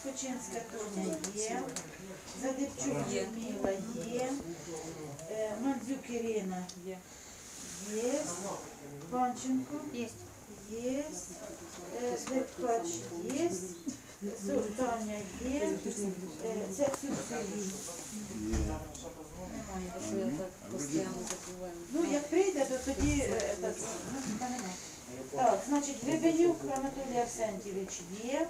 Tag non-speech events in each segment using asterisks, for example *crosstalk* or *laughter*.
Скочинська Тоня є, Задипчук Людмила є, е, Мандзюк Ірина Є. Панченко Є. е, Деркач є, Султаня є, е, Сергій. Немає, так постійно. Ну, як прийде, то тоді так, ну. Так, значить, Гребенюк Анатолій Арсентьович є,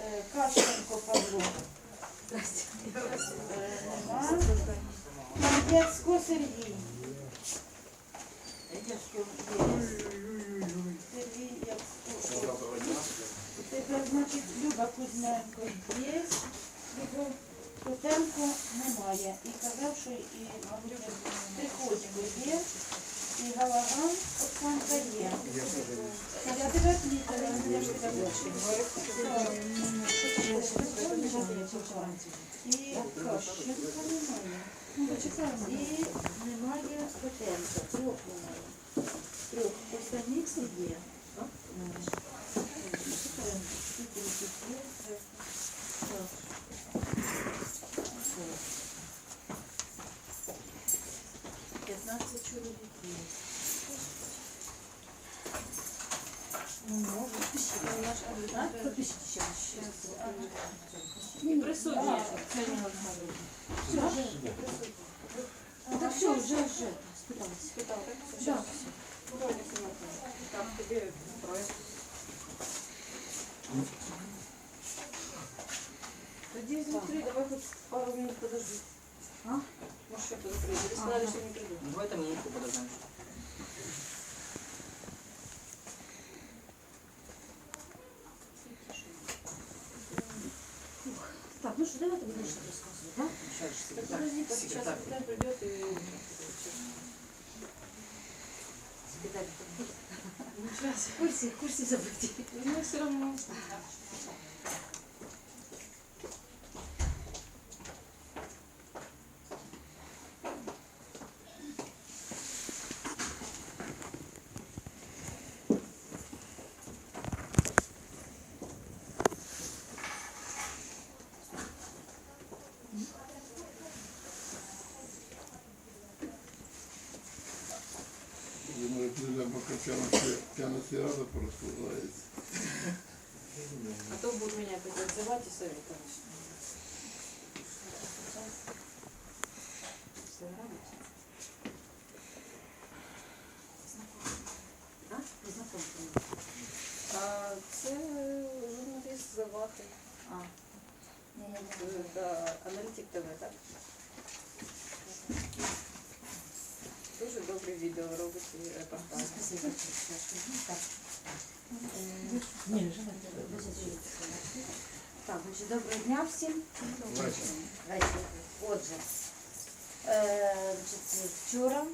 е, Кащенко Павло е, нема, Яцько Сергій. Сергій Яцько. Тепер, значить, Люба Кузьменко є, Любов Котенко немає. І казав, що і, мабуть, Приходько є, і Галаган Оксанка є. Я тебе плітала, я ж тебе бачила. І Кащенка немає. Ну. І. Трьох немає. Трьох. Останні є. Ну, почекаємо. Скільки їх є? Так. П'ятнадцять чоловік є. Ну, може, а? Пропишіть ще. І присутні. Так все, вже, вже. Спиталися. Спитав, так? Да. Так, тобі проєкт. Тоді смотри, давай хоть пару минут подожди. А? Может, что-то закрыть. Вы сказали, что не приду. Давайте минутку подождемо. Так, ну що, давайте будемо щось розказувати, так? Ще ж Так секретар. подожди, сейчас Секретар. придет и... Ну, сейчас. В курсі, в. Ну, все равно. Думаю, п'яна- п'яна сірада порозкладається. А то будут меня опять отзывать и совет, конечно. Все нравится? А? Це журналіст Завахи, А. Е, да, аналітик ТВ, так? Дуже добре відео робить і репортаж. Спасибо. Так. Так, доброго дня всім. Вечір. Отже, е, значить, вчора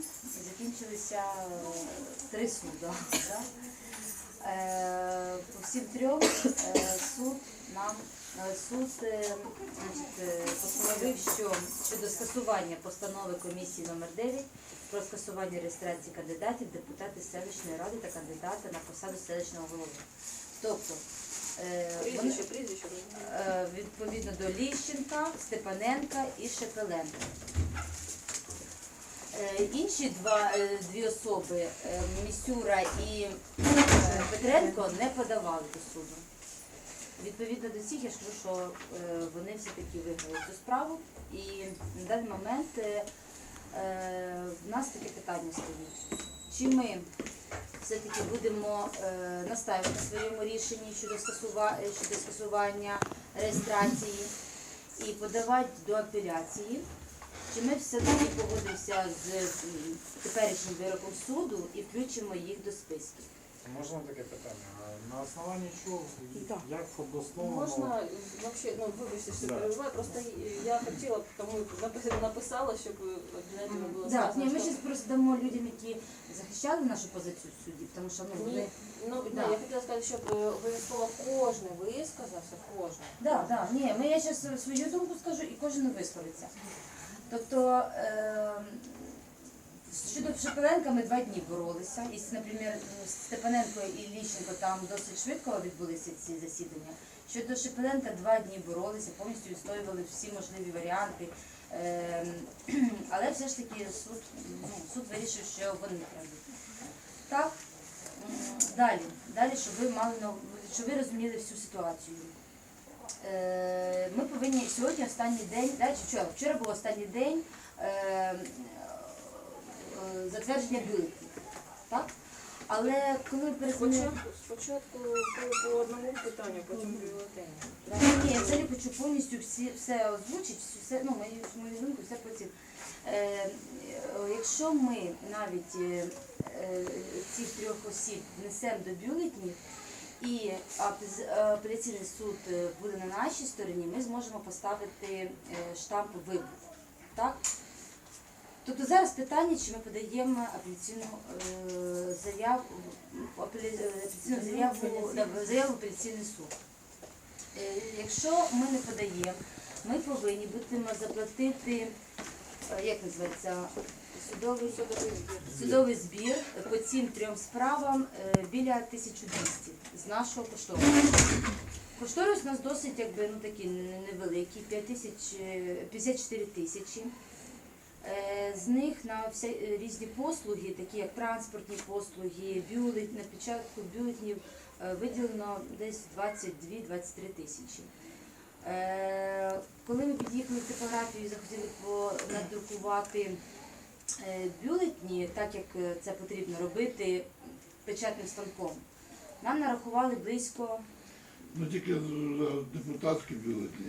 закінчилися е, три суди. Да? Е, по всім трьом е, суд нам суд е, значить, е, постановив, що щодо скасування постанови комісії номер 9 про скасування реєстрації кандидатів депутатів селищної ради та кандидата на посаду селищного голови. Тобто е, Прізвище, прізвище. Е, відповідно до Ліщенка, Степаненка і Шепеленка. Е, Інші два, е, дві особи, е, Місюра і е, Петренко, не подавали до суду. Відповідно до цих, я ж кажу, що е, вони все-таки виграли цю справу. І на даний момент е, е, в нас таке питання стоїть. Чи ми все-таки будемо настаювати на своєму рішенні щодо скасування реєстрації і подавати до апеляції? Чи ми все-таки погодимося з теперішнім вироком суду і включимо їх до списків? Можна таке питання? А На основанні чого, Так. як обосновано? Можна вообще, ну вибачте, що Да. перебиваю, просто я хотіла, тому напи- написала, щоб обов'язково було сказано, ні, ми що- зараз просто дамо людям, які захищали нашу позицію в суді, тому що ну, Ні, вони... ну, ні, Да. я хотіла сказати, щоб е, обов'язково кожен висказався, кожен. Да, да, ні, ми я зараз свою думку скажу і кожен висловиться. Тобто е, Щодо Шепеленка ми два дні боролися. І, наприклад, Степаненко і Ліщенко там досить швидко відбулися ці засідання. Щодо Шепеленка два дні боролися, повністю відстоювали всі можливі варіанти. Ем, *clears throat* Але все ж таки суд, ну, суд вирішив, що вони праві. Так, далі, далі, щоб ви мали щоб ви розуміли всю ситуацію. Е, Ми повинні сьогодні останній день, да, чи вчора, вчора був останній день затвердження бюлетнів. Так? Але коли переходимо. Спочатку, спочатку по, по одному питанню, потім бюлетені. Ні, я взагалі хочу повністю всі, все озвучити, все, ну, мою, мою думку, все по цим. Е, якщо ми навіть е, е, цих трьох осіб внесемо до бюлетнів, і апеляційний суд е, буде на нашій стороні, ми зможемо поставити е, штамп вибух. Так? Тобто зараз питання, чи ми подаємо апеляційну е, заяву, е, апеляційну заяву, заяву в апеляційний суд. Е, Якщо ми не подаємо, ми повинні будемо заплатити, е, як називається, судовий, судовий збір по цим трьом справам е, біля 1200 з нашого кошторису. Кошторис у нас досить якби, ну, такий невеликий, 5 тисяч, е, 54 тисячі. Е, З них на всі е, різні послуги, такі як транспортні послуги, бюлет, на печатку бюлетнів е, виділено десь 22-23 тисячі. Коли ми під'їхали в типографію і захотіли надрукувати бюлетні, так як це потрібно робити печатним станком, нам нарахували близько Ну тільки депутатські бюлетні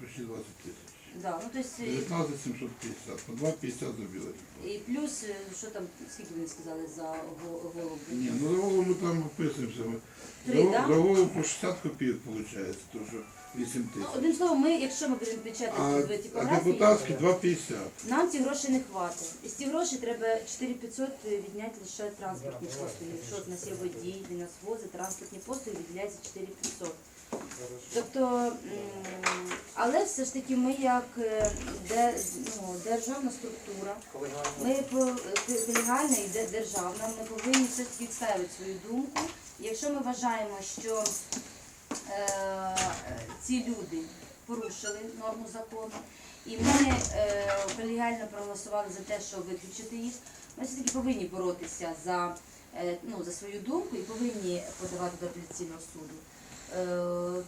почти 20 тисяч. Да, ну, тобто, 19 750, по 2,50 за бюлетень. і плюс, е, що там, скільки вони сказали за го- голову? Ні, ну за голову ми там описуємося. Ми. Три, за, да? за голову по 60 копійок виходить, то що 8 Ну, тисяч. одним словом, ми, якщо ми будемо печатати А, в а типографії, депутатські 2,50. нам ці гроші не хватить. І з ці гроші треба 4500 відняти лише транспортні послуги. Якщо в нас є водій, він нас возить, транспортні послуги виділяється 4500. Тобто, але все ж таки ми як е, ну, державна структура, ми е, легальна і державна, ми повинні все ж таки відставити свою думку. Якщо ми вважаємо, що е, ці люди порушили норму закону, і ми е, колегіально проголосували за те, щоб виключити їх, ми все-таки повинні боротися за, е, ну, за свою думку і повинні подавати до апеляційного суду. Е,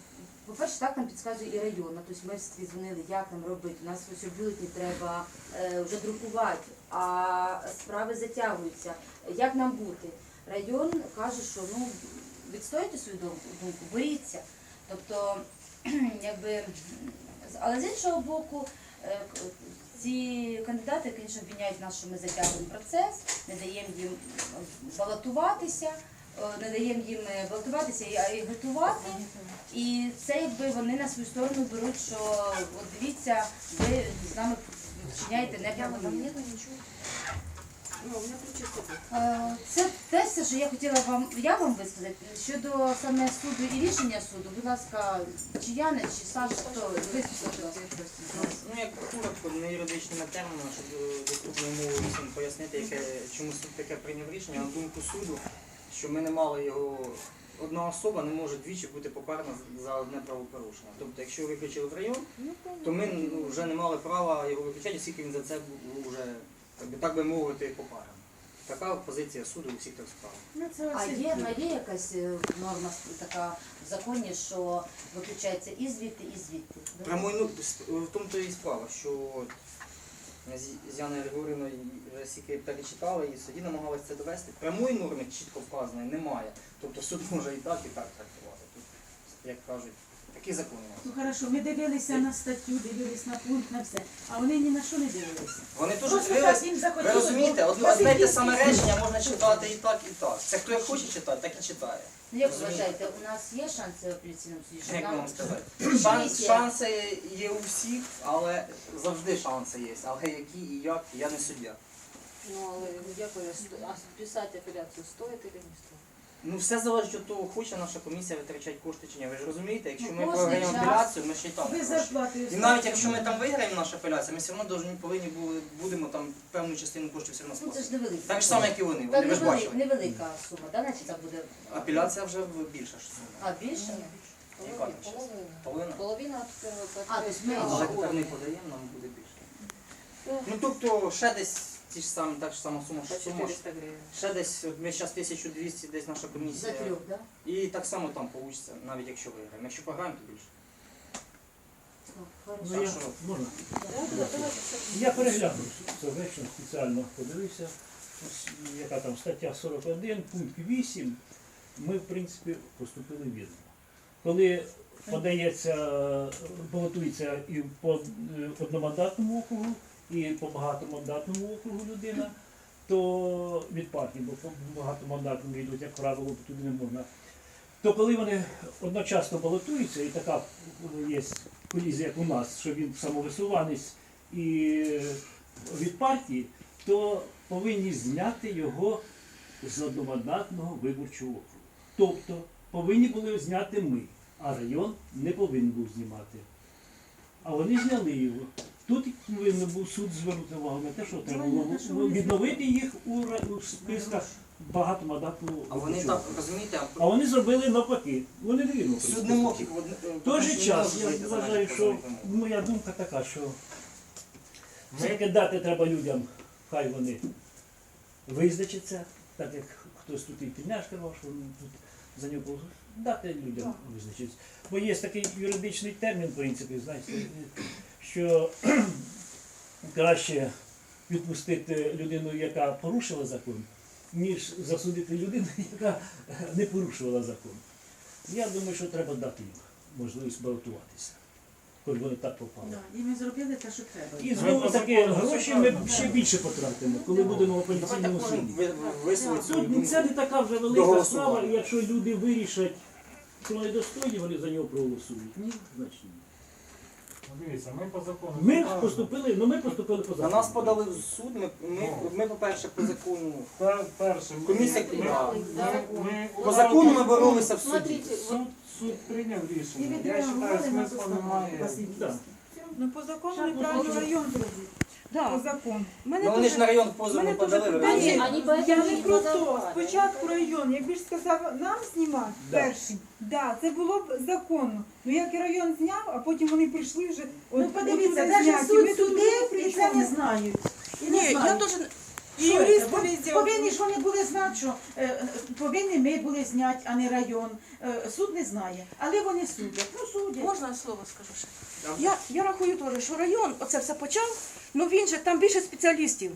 По-перше, так нам підказує і районна. Тобто ми дзвонили, як нам робити. У нас ось бюлетні треба е, вже друкувати, а справи затягуються. Як нам бути? Район каже, що ну відстоїте свою думку, боріться. Тобто, *clears throat* якби, але з іншого боку, е, ці кандидати, звісно, обвиняють нас, що ми затягуємо процес, не даємо їм балотуватися, не даємо їм е, балотуватися і готувати. І це якби вони на свою сторону беруть, що от дивіться, ви з нами вчиняєте неправомірно. Ну. Е, Це те, все, що я хотіла вам я вам висказати. Щодо саме суду і рішення суду, будь ласка, чи Яна, чи Саша, хто висловити? Ну, як коротко, не юридичними термінами, щоб е, доступною мовою пояснити, яке, чому суд таке прийняв рішення, на думку суду, що ми не мали його. Одна особа не може двічі бути покарана за одне правопорушення. Тобто, якщо виключили в район, то ми ну, вже не мали права його виключати, оскільки він за це був вже, так би, так би мовити, покараний. Така позиція суду у всіх трьох справах. А є, а є якась е, норма така в законі, що виключається і звідти, і звідти? Прямо ну, в тому то і справа, що з- Яною Григорівною вже стільки перечитали і судді намагалися це довести. Прямої норми чітко вказаної немає. Тобто суд може і так, і так трактувати. Тут, як кажуть, такі закони. Ну хорошо, ми дивилися на статтю, дивились на пункт, на все, а вони ні на що не дивилися. Вони теж Просто так їм Ви захотілося. розумієте, бо одне одне й те саме речення можна читати і так, і так. Це хто як хоче читати, так і читає. Ну як ви вважаєте, у нас є шанси в апеляційному суді? що Як нам- вам сказати? Шанси є у всіх, але завжди шанси є. Але які і як, я не суддя. Ну, але як ви, сто- а писать апелляцию стоит или не стоит? Ну все залежить від того, хоче наша комісія витрачати кошти чи ні. Ви ж розумієте, якщо Ну, ми програємо час апеляцію, ми ще й там. Ви гроші. зарплатою І навіть якщо ми там виграємо нашу апеляцію, ми все одно должні, повинні були, будемо там певну частину коштів все одно Ну це ж сплатити. невелика. Так ж само, як і вони. Та Вони ви ж невели- бачили. невелика сума, да, значить там буде. Апеляція вже в- більша ж сума. А, більше? Яка там щас? Половина? Половина от первого А, то есть ми- Але тепер не подаємо, нам буде більше. Ну тобто ще десь ті ж самі, так ж сама сума, що сума. 400 гривень. Ще десь, от ми зараз 1200, десь наша За комісія. трьох, да? І так само там вийде, навіть якщо виграємо. Якщо програємо, то більше. Ну, хорошо. Ну, я, можна? Я переглянув це ввечері, спеціально подивився, ось яка там стаття 41, пункт 8, ми, в принципі, поступили вірно. Коли подається, балотується і по е, одномандатному округу, і по багатомандатному округу людина, то від партії, бо по багатомандатному йдуть, як правило, туди не можна. То коли вони одночасно балотуються, і така є колізія, як у нас, що він самовисуванець і від партії, то повинні зняти його з одномандатного виборчого округу. Тобто повинні були зняти ми, а район не повинен був знімати. А вони зняли його. Тут повинен був суд звернути увагу на те, що треба було відновити їх у, списках багатомандатного А вони так, розумієте, а вони зробили навпаки. Вони суд не мог їх в той же час я вважаю, що моя думка така, що все-таки дати треба людям, хай вони визначаться, так як хтось тут і підняш сказав, що вони тут за нього було. Дати людям визначитися. Бо є такий юридичний термін, в принципі, знаєте, що *clears throat* краще відпустити людину, яка порушила закон, ніж засудити людину, *laughs* яка не порушувала закон. Я думаю, що треба дати їм можливість балотуватися, коли вони так попали. Да, І ми зробили те, що треба. І знову таки гроші ми ще більше потратимо, коли будемо в апеляційному суді. ви- ви- свою Тут думку. це не така вже велика голосування. справа, і якщо люди вирішать, що вони достойні, вони за нього проголосують. Ні, значить ні. Ну, Дивіться, ми по закону. Ми закону- поступили, ну ми поступили по На закону. нас подали в суд, ми, ми, ми по-перше, по закону. Пер- Перше, ми- Комісія ми- прийняла. ми- ми- По закону ми боролися в суді. Смотрите, Суд, суд прийняв рішення. Я вважаю, смисла немає. Да. Ну по закону неправильно район зробити. Да. По закону. Мене Ну вони ж на район позов не мене дуже подали, ви питання. розумієте? Ні, Я поэтому не про то. подавали. Спочатку район, якби ж сказав нам знімати Да. перший, да, це було б законно. Ну як і район зняв, а потім вони прийшли вже. Ну от- подивіться, отуди навіть суд Ми тут судив при і це не знають. І не Ні, я знають. теж І юрист поліція. Повинні ж вони були знати, що е, е, повинні ми були зняти, а не район. Е, суд не знає, але вони судять. Ну судять. можна я слово скажу ще. Я, я рахую теж, що район оце все почав, ну він же там більше спеціалістів.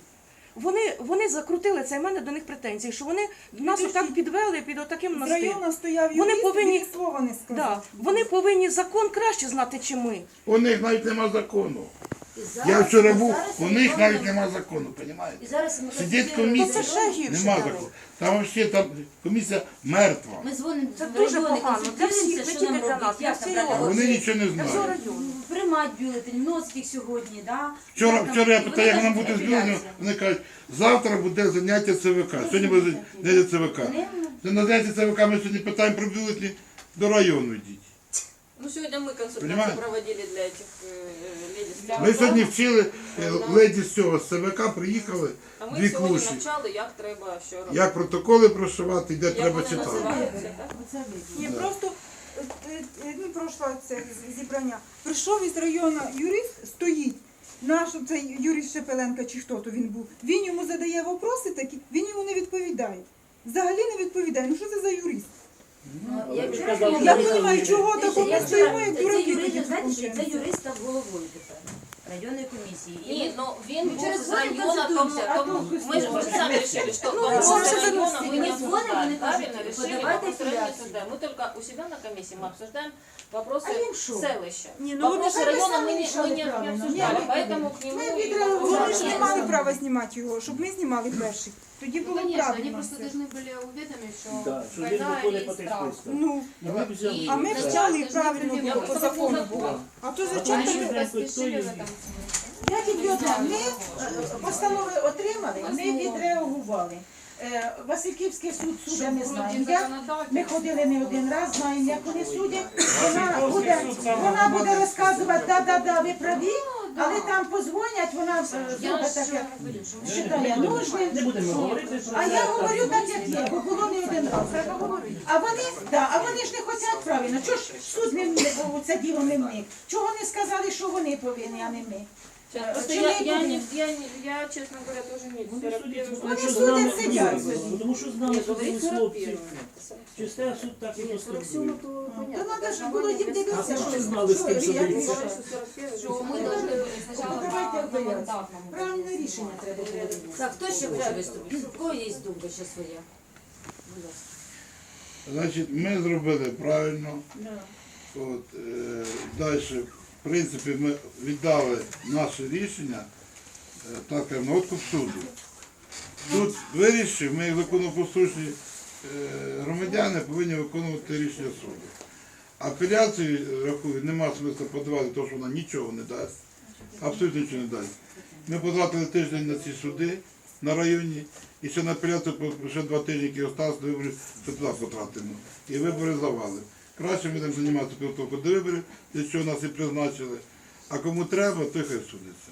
Вони, вони закрутили це, і в мене до них претензії, що вони нас отак підвели під отаким З настилом. району стояв Вони повинні- він слова не Да. Вони повинні закон краще знати, чи ми. У них навіть нема закону. Я вчора був, у них навіть виконуємо- нема закону, розумієте? Сидить комісія. Нема закону. Там взагалі там комісія мертва. Ми дзвонимо Це дуже погано. Для всіх, не тільки для нас, для А вони нічого не всього знають. району. Приймати бюлетень, вносить сьогодні, да? Вчора, вчора я питаю, як нам буде з бюлетнем, вони кажуть, завтра буде заняття ЦВК. Сьогодні буде заняття ЦВК. Це на заняття ЦВК ми сьогодні питаємо про бюлетні до району йдіть. Ну, сегодня мы консультации Понимаете? проводили для этих э, леди. Ми сьогодні вчили е, леді з цього з ЦВК, приїхали, А ми дві сьогодні клуші. навчали, як треба що робити. як протоколи прошивати, і де Як треба вони читати. називаються, так? Оце видно. Ні, просто е, е, ну, пройшло це з- зібрання. Прийшов із району юрист, стоїть. Наш цей юрист Шепеленка чи хто то він був. Він йому задає вопроси такі, він йому не відповідає. Взагалі не відповідає. Ну що це за юрист? Ну, я вчора казав, ж Я говорила, розумію, чого Дивіться, такого я стоїмо, вчора- як це дураки юрист, тоді знаєте, що це виходить. юрист став головою тепер районної комісії. І Ні, ми- ну він Ми був через з дзвоник района, тому, консультуємося, а тому тут ми ж ми ж самі решили, что Ну, вопросы мы же района согласны. мы не Мы звоним, обсуждаем, они правильно кажут, решили, подавайте вопросы района не апелляцию. обсуждаем. Мы только у себя на комиссии мы обсуждаем вопросы А им шо? селища. Ні, ну вони Вопросы ж района самі мы не, мы рішали не, не правильно. обсуждали, Ні, поэтому к нему ми и відреагували. Вони ж не мали Ні. права знімати його, щоб ми знімали перший. Тоді Ну, було конечно, они правильно. просто все. должны были уведомить, что Да, що він война виходить по и тих страх. списках. Ну, І ми взяли. І а ми Начальник почали должны правильно прийняти було, по закон. закону було. А то зачем Они таке? Читайте, поспешили в хто этом смысле. Я тільки одне, ми е, постанови отримали, ми відреагували. Е, Васильківський суд суда не знаємо. Як ми ходили не один раз, знаємо, як вони судять. Вона буде, вона буде розказувати, да-да-да, ви праві, але там позвонять, вона е, зробить так, як вважає Не нужним. будемо говорити про А це. я говорю так, як є, бо було не один раз. А вони, да, а вони ж не хочуть правильно. Чого ж суд не в- це діло не в них? Чого не сказали, що вони повинні, а не ми? Сейчас, просто Чи я, я, не, я, не, я, честно говоря, тоже не Вони 41 судять, Вони тому що з судять, нами сидять. ну, тому що з нами судили хлопці. 41 Чисте суд так і Ні, 47 поступив. То понятно. Ж було їм дивитися, що ви знали, з ким що, як- судитися? Говорит, что 41 Що ми должны були спочатку на- на мандатному. Правильне рішення треба було. Так, хто ще хоче виступити? У кого є думка ще своя? Будь ласка. Значить, ми зробили правильно. От, е, далі, в принципі, ми віддали наше рішення, е, так на откуп суду. Суд вирішив, ми, як законопослушні е, громадяни, повинні виконувати рішення суду. Апеляцію, рахую, нема смисла подавати, тому що вона нічого не дасть, абсолютно нічого не дасть. Ми потратили тиждень на ці суди на районі, і ще на апеляцію ще два тижні, які залишилися до виборів, ще туди потратимо. І вибори завали. Краще ми будемо займатися підготовкою до виборів, для чого нас і призначили. А кому треба, той хай судиться.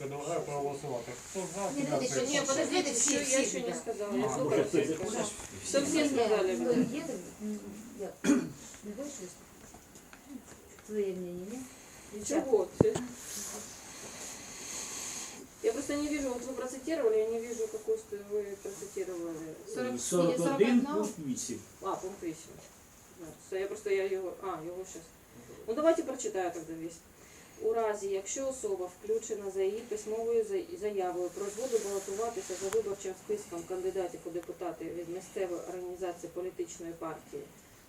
Предлагаю проголосувати. Хто за, Ні, куди дивіться, це? ні, Нет, подождите, Всі, все, всі, я еще не да. сказала. Я А, только може, все це- сказала. це- Все всі сказали. Хто є, так, м, як? Не будеш виступити? Твоє мнение, ні? Дівчата? Чего? ты? Я просто не вижу, вот вы процитировали, я не вижу, какую что вы процитировали. 41 пункт 8. А, пункт 8. Да, все, Я просто я його. А, його щас. Ну давайте прочитаю тогда весь. У разі, якщо особа включена за її письмовою заявою про згоду балотуватися за виборчим списком кандидатів у депутати від місцевої організації політичної партії,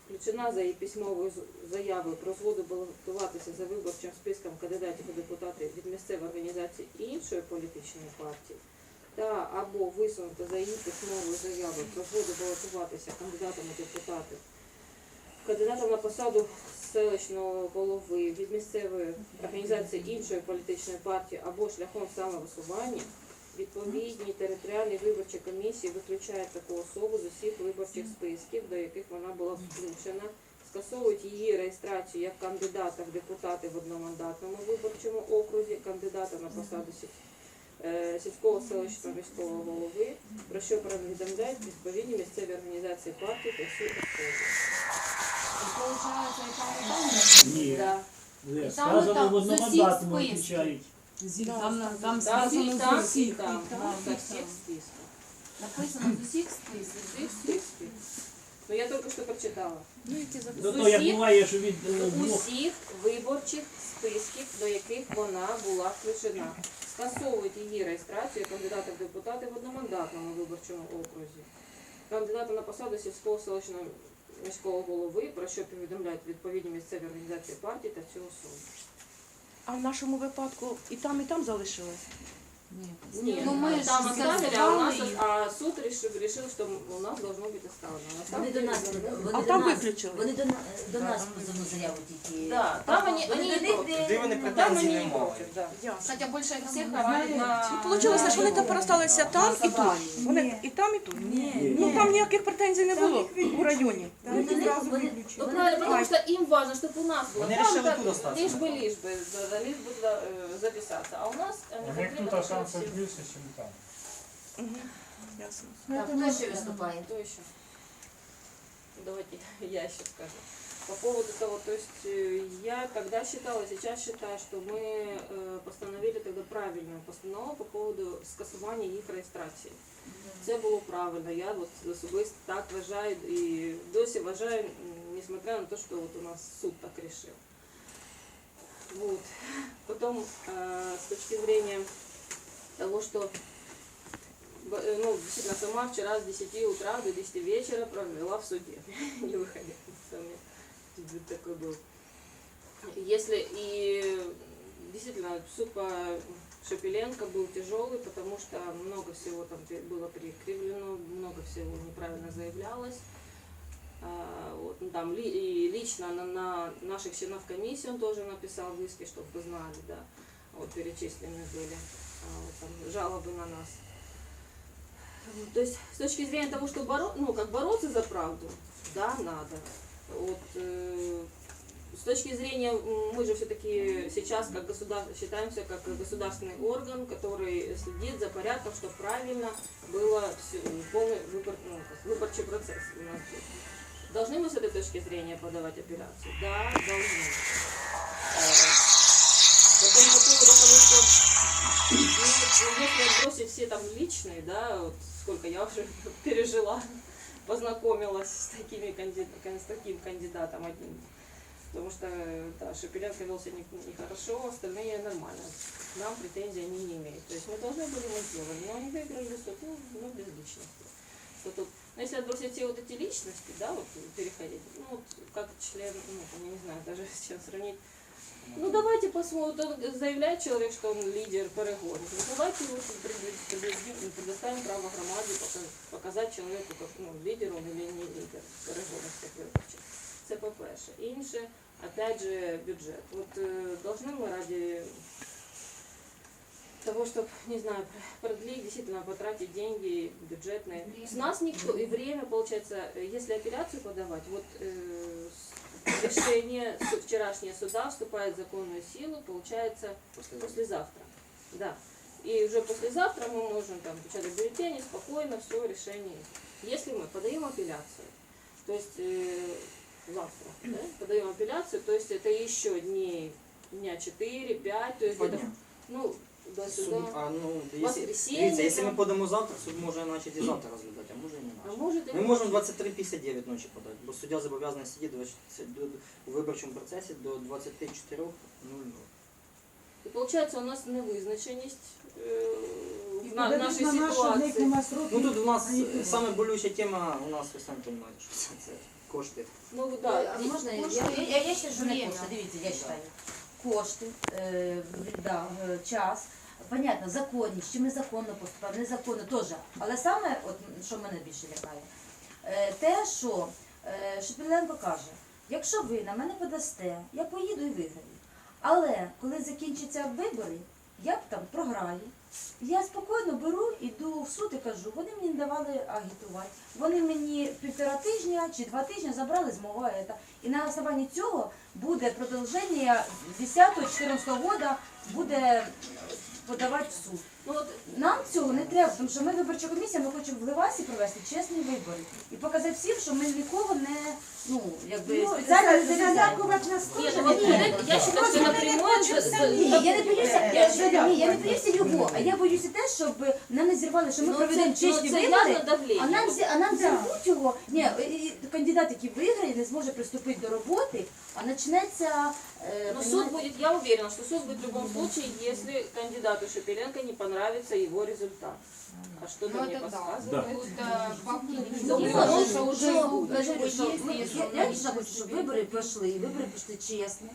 включена за її письмовою заявою про згоду балотуватися за виборчим списком кандидатів у депутати від місцевої організації іншої політичної партії, та або висунута за її письмовою заявою про згоду балотуватися кандидатом у кандидатом на посаду селищного голови від місцевої організації іншої політичної партії або шляхом самовисування, відповідній територіальній виборчій комісії виключає таку особу з усіх виборчих списків, до яких вона була включена, скасовують її реєстрацію як кандидата в депутати в одномандатному виборчому окрузі, кандидата на посаду е, сільського селищного міського голови, про що повідомляють відповідні місцеві організації партії та всі особи. Ні. Де, Сказано, в з усіх одномандатному списків. включають. Там, там сказано з усіх. Написано з усіх списків. Всех списков. Ну я только что прочитала. До того, як буває, що від е, двох усіх виборчих списків, до яких вона була включена. Скасовують її реєстрацію кандидата в депутати в одномандатному виборчому окрузі. Кандидата на посаду сільського селищного міського голови, про що повідомляють відповідні місцеві організації партії та цю особу. А в нашому випадку і там, і там залишилось. Ні, Ну, ми ж там оставили, а у нас скасували. а суд решил, решил, что у нас должно быть оставлено. На самом Вони до деле, нас, вони А до там нас, виключили? вони до, на- до нас позовну заяву тільки. Да, там они, Вони они до не них против. не- Тоді вони Там претензій они не не мали. против, да. Ясно. Хотя больше всех орали на... Получилося, що вони тепер осталися там і тут. Вони і там, і тут. Ні, Ну там ніяких претензій не було у районі. Вони до них, вони, Ну, правильно, потому что им важно, чтобы у нас было. Они Там решили так, тут остаться. лишь бы, лишь бы, да, да, лишь бы да, э, записаться. А у нас они У них хотели, тут чтобы шансів все- більше, ніж там. Ясно. Так, хто ще виступає? Кто еще? Давайте *laughs* я еще скажу. По поводу того, то есть э, я тогда считала, сейчас считаю, что мы э, постановили тогда правильную постанову по поводу скасування їх реєстрації. Це було правильно. Я от особисто так вважаю і досі вважаю, м, несмотря на те, що от у нас суд так решил. Вот. Потом, э, с точки зрения того, что э, ну, действительно, сама вчера с 10 утра до 10 вечера провела в суде, *laughs* не выходя. Тут такой был. Если и действительно суд по Шепеленко был тяжелый, потому что много всего там было перекривлено, много всего неправильно заявлялось. А, вот, ну, там ли- и лично на, на наших членов комиссии он тоже написал в чтобы вы знали, да, вот перечислены были жалобы на нас. То есть с точки зрения того, что боро... ну, как бороться за правду, да, надо. Вот, э, с точки зрения, мы же все-таки сейчас как государство считаемся как государственный орган, который следит за порядком, чтобы правильно было всё- полный выбор, ну, выборчий процесс у нас был. Должны мы с этой точки зрения подавать апелляцию? Да, должны. Э, Потом по поводу если отбросить все там личные, да, вот сколько я уже *laughs* пережила, познакомилась с, такими канди- кан- с таким кандидатом одним. Потому что, да, Шепеленко вел себя не- нехорошо, остальные нормально. Нам претензий они не имеют. То есть мы должны были мы сделали, но они выиграли суд, ну, ну, без личности. Что тут, ну, если отбросить все вот эти личности, да, вот переходить, ну, вот как член, ну, я не знаю даже *laughs* с чем сравнить, ну давайте посмотрим, он заявляет человек, что он лидер перегонів. Ну, давайте его пред- предъявим, предоставим право громаді пока- показати чоловіку, як ну, лідер он или не лідер перегонів цих виборчих. Це по-перше. Інше, опять же, бюджет. Вот э, должны мы ради того, чтобы, не знаю, продлить, действительно потратить деньги бюджетные. С нас никто, и время, получается, э, если апелляцию подавать, вот э, с- решение су- вчерашнее суда вступает в законную силу, получается, послезавтра. Да. И уже послезавтра мы можем там печатать бюллетени, спокойно, все, решение. Если мы подаем апелляцию, то есть э, завтра, да, подаем апелляцию, то есть это еще дней, дня 4-5, то есть По где-то, дням. ну, до Суд, сюда. а, ну, якщо, Воскресенье дивіться, якщо ми там. подамо завтра, суд може начать і завтра розглядати, а може і А начать. Ми можемо 23.59 ночі подати, бо суддя зобов'язаний сидіти 20 до- у виборчому процесі до 24.00. І виходить, у нас невизначеність е, в на, нашій на ситуації. Ну тут у нас а саме болюча тема, у нас ви самі розумієте, що це, це кошти. Ну А да, можна я, кошти, я, я, я ще ж не время. кошти, дивіться, я вважаю. Кошти, е, да, час, понятно, законність, чи ми законно поступаємо, незаконно теж. Але саме, от, що мене більше лякає, е, те, що е, каже, якщо ви на мене подасте, я поїду і виграю. Але коли закінчаться вибори, я б там програю. Я спокійно беру, іду в суд і кажу, вони мені не давали агітувати. Вони мені півтора тижня чи два тижні забрали з мого ета. І на основанні цього буде продовження 10-14 года буде подавати в суд. ну от Нам цього не треба, тому що ми виборча комісія, ми хочемо в Левасі провести чесні вибори і показати всім, що ми нікого не ну якби Ну, спеціально не за- залякувати нас теж ну, я считаю, що напрямую не боюся, Е, я, ні, я не боюся його, а я боюся те, щоб нам не зірвали, що ми ну, проведемо чесні це вибори. явно давлення. А нам, зі- а нам зірвуть його. Ні, і- і кандидат, який виграє, не зможе приступити до роботи, а почнеться. е, Но суд понімаєте, будет, я уверена, что суд будет в любом случае, если кандидату Шепеленко не понравится его результат. А что-то Ну, мне это да. подсказывает. Тут э, факты Ну, не ну, потому ну, что ну, уже ну, будут. Я говорю, що Если, ми- если я- он Я не лично хочу, щоб себе- вибори пройшли, і вибори пройшли чесно.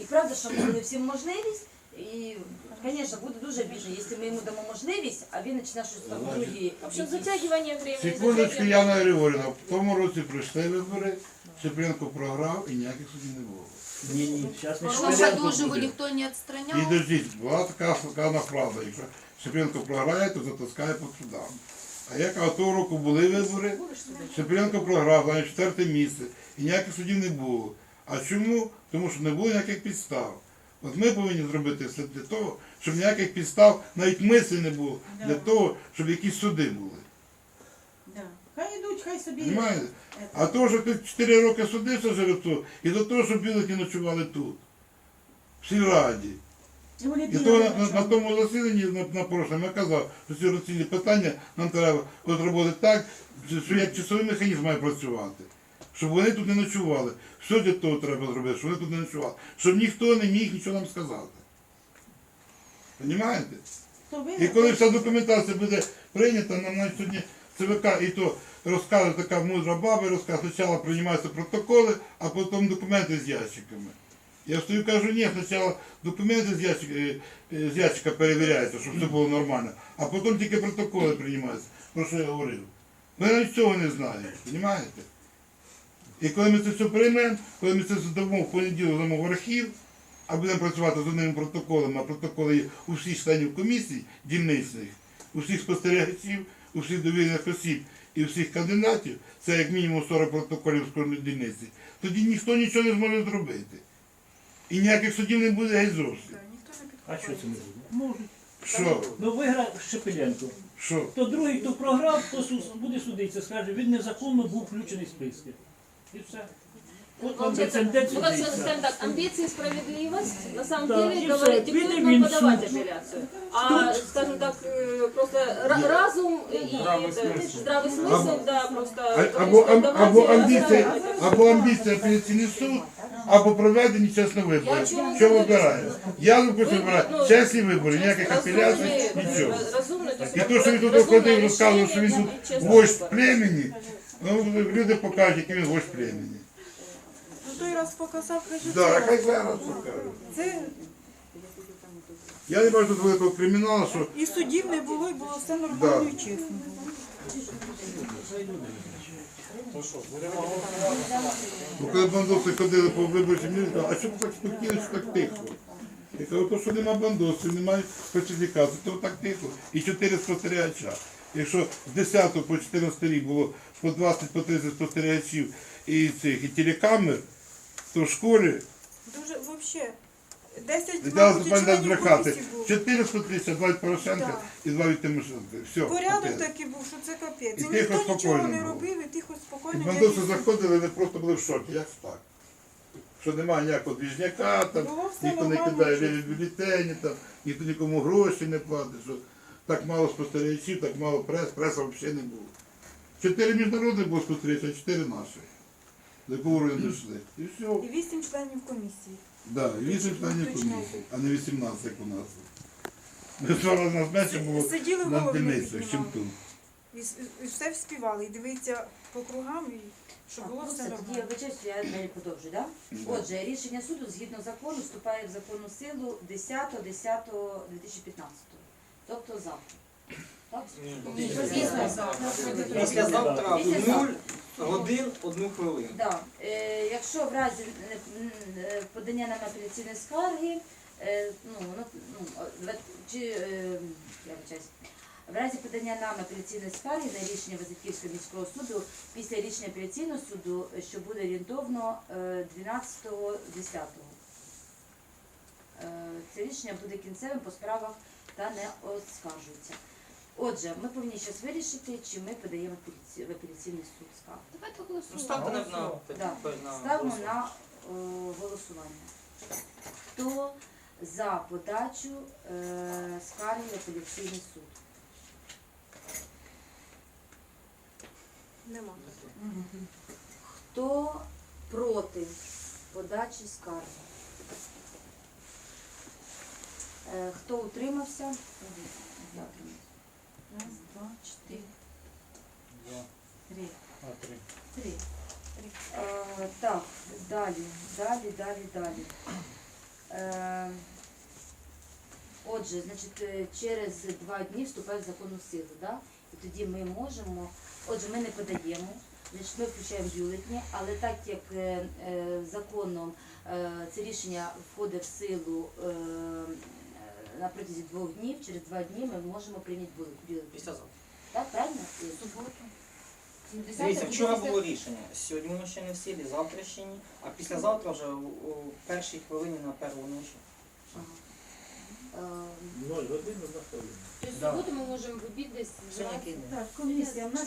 І правда, що ми дали всім можливість. І, звісно, буде дуже бідно, якщо ми йому дамо можливість, а він почне щось там другі. В общем, затягивание времени. Секундочку, затягивание- Яна Григорівна, в тому році пройшли вибори, Шепренко програв і ніяких судів не було. Ні, ні, зараз не его буде. никто не І отстранял. дождіть, була така сказана фраза, якщо Шепренко програє, то затискає по судам. А як а того року були вибори, Шепренко програв, зайняв четверте місце, і ніяких судів не було. А чому? Тому що не було ніяких підстав. От ми повинні зробити все для того, щоб ніяких підстав, навіть мислі не було, для того, щоб якісь суди були. Хай ідуть, хай собі. Понимаєте? А то, що ти 4 роки судився жеребцу, і до того, що білики ночували тут, в сільраді. І вони І то на, на на, тому засіданні на, на прошлому я казав, що ці роцінні питання нам треба от робити так, що як часовий механізм має працювати. Щоб вони тут не ночували. Все для того треба зробити, щоб вони тут не ночували. Щоб ніхто не міг нічого нам сказати. Понімаєте? То ви- І коли вся документація буде прийнята, нам навіть сьогодні ЦВК і то розкаже така мудра баба, розкаже, спочатку приймаються протоколи, а потім документи з ящиками. Я стою і кажу, ні, спочатку документи з ящика, е, е, з ящика перевіряються, щоб все було нормально, а потім тільки протоколи приймаються, про що я говорив. Ми навіть цього не знаємо, розумієте? І коли ми це все приймемо, коли ми це здамо в понеділок дамо в архів, а будемо працювати з одними протоколами, а протоколи є у всіх членів комісій дільничних, у всіх спостерігачів, усіх довірених осіб і всіх кандидатів, це як мінімум 40 протоколів з дільниці, тоді ніхто нічого не зможе зробити. І ніяких судів не буде геть зовсім. А що це не буде? Можуть. Що? Ну виграв Шепеленко. Що? То другий, хто програв, то буде судитися, скаже, він незаконно був включений в списки. І все. От вам Получается, прецедент ну как судиться. скажем так, амбиции, справедливость, на самом Да, деле и говорят, всё. диктуют Видим нам им подавать суд. апелляцию. А, скажем так, э, просто ра- разум и Здравый это, смысл. здравый смысл, да, просто... А- то есть Або, ам- давайте або амбіція, оставить. або амбіція апеляційний суд, або проведені чесні вибори. Я чому Що не вибирає? Я допустим, Ви- вибираю ну, чесні вибори, ніяких апеляцій, Разумный, нічого. раз- разумный, то есть І то, що він тут разумное ходив, розказував, що він решение тут и честный вождь выбор. племені, ну люди покажуть, який він вождь племені. Той раз показав, хай Да, це. хай зараз покажуть. Це Я не бачу тут великого криміналу, що і судів не було, і було все нормально Да. і чесно. Ну, коли бандоси ходили по виборчим містам, а ви так спокійно, що так тихо? Я кажу, то що нема бандосів, немає фальсифікації, то так тихо. І чотири спостерігача. Якщо з 10 по 14 рік було по 20 по 30 спостерігачів і цих і телекамер, то в школі Дуже взагалі. 10 дали мабуть, членів брехати. комісії було. 4 спостерігача, 2 від Порошенка і 2 від Тимошенка. Все. Порядок капець. такий був, що це капець. І І тихо, ніхто нічого спокійно не було. робив, і тихо, І спокійно. бандоси ніякі- заходили, вони просто були в шокі. Як так? Що немає ніякого двіжняка, там, Було все ніхто не нормально, кидає в бюлетені, там, ніхто нікому гроші не платить, що так мало спостерігачів, так мало прес, преса взагалі не було. Чотири міжнародних було спостерігачів, а чотири наші. До якого уровня дійшли. І все. І 8 членів комісії. Да, і вісім членів комісії, а не 18, як у нас. Ми вчора нас менше було Сиділи на не дільницях, чим піднімали. тут. І, с- і все вспівали. І дивіться по кругам, і щоб було ну все тоді я нормально. вибачаюсь, я далі продовжую, да? Отже, рішення суду згідно закону вступає в законну силу 10.10.2015. Тобто завтра. Так? Звісно, Післязавтра Після в 0 годин одну хвилину. Да. Е, якщо в разі е, е, подання нам апеляційної скарги, е, ну, воно, ну, е, чи, е, я вибачаюсь, в разі подання нам апеляційної скарги на рішення Визиківського міського суду, після рішення апеляційного суду, що буде орієнтовно е, 12.10. Е, Це рішення буде кінцевим по справах та не оскаржується. Отже, ми повинні зараз вирішити, чи ми подаємо апеляці- в апеляційний суд скаргу. давайте Ну, голосуємо. ставте на, на, Да. на Ставимо голосування. на е, голосування. Хто за подачу е, скарги в апеляційний суд? Нема. Хто проти подачі скарги? Е, Хто утримався? Я утримався. Раз, два, чотири, Два, три. а, три. Три. Е, так, далі, далі, далі, далі. Е, отже, значить, е, через два дні вступає в законну силу, да? і тоді ми можемо, отже, ми не подаємо, значить, ми включаємо бюлетні, але так як е, е, законом е, це рішення входить в силу е, на протязі двох днів, через два дні ми можемо прийняти бюлетні. Післязавтра. Так, правильно? Суботу. Дивіться, вчора було рішення. Сьогодні воно ще не в силі, завтра ще ні. А післязавтра вже у, у першій хвилині на перву ночі. Е, Ноль годин, одна хвилина. Тобто Да. суботу ми можемо в обід десь? Так, комісія, нас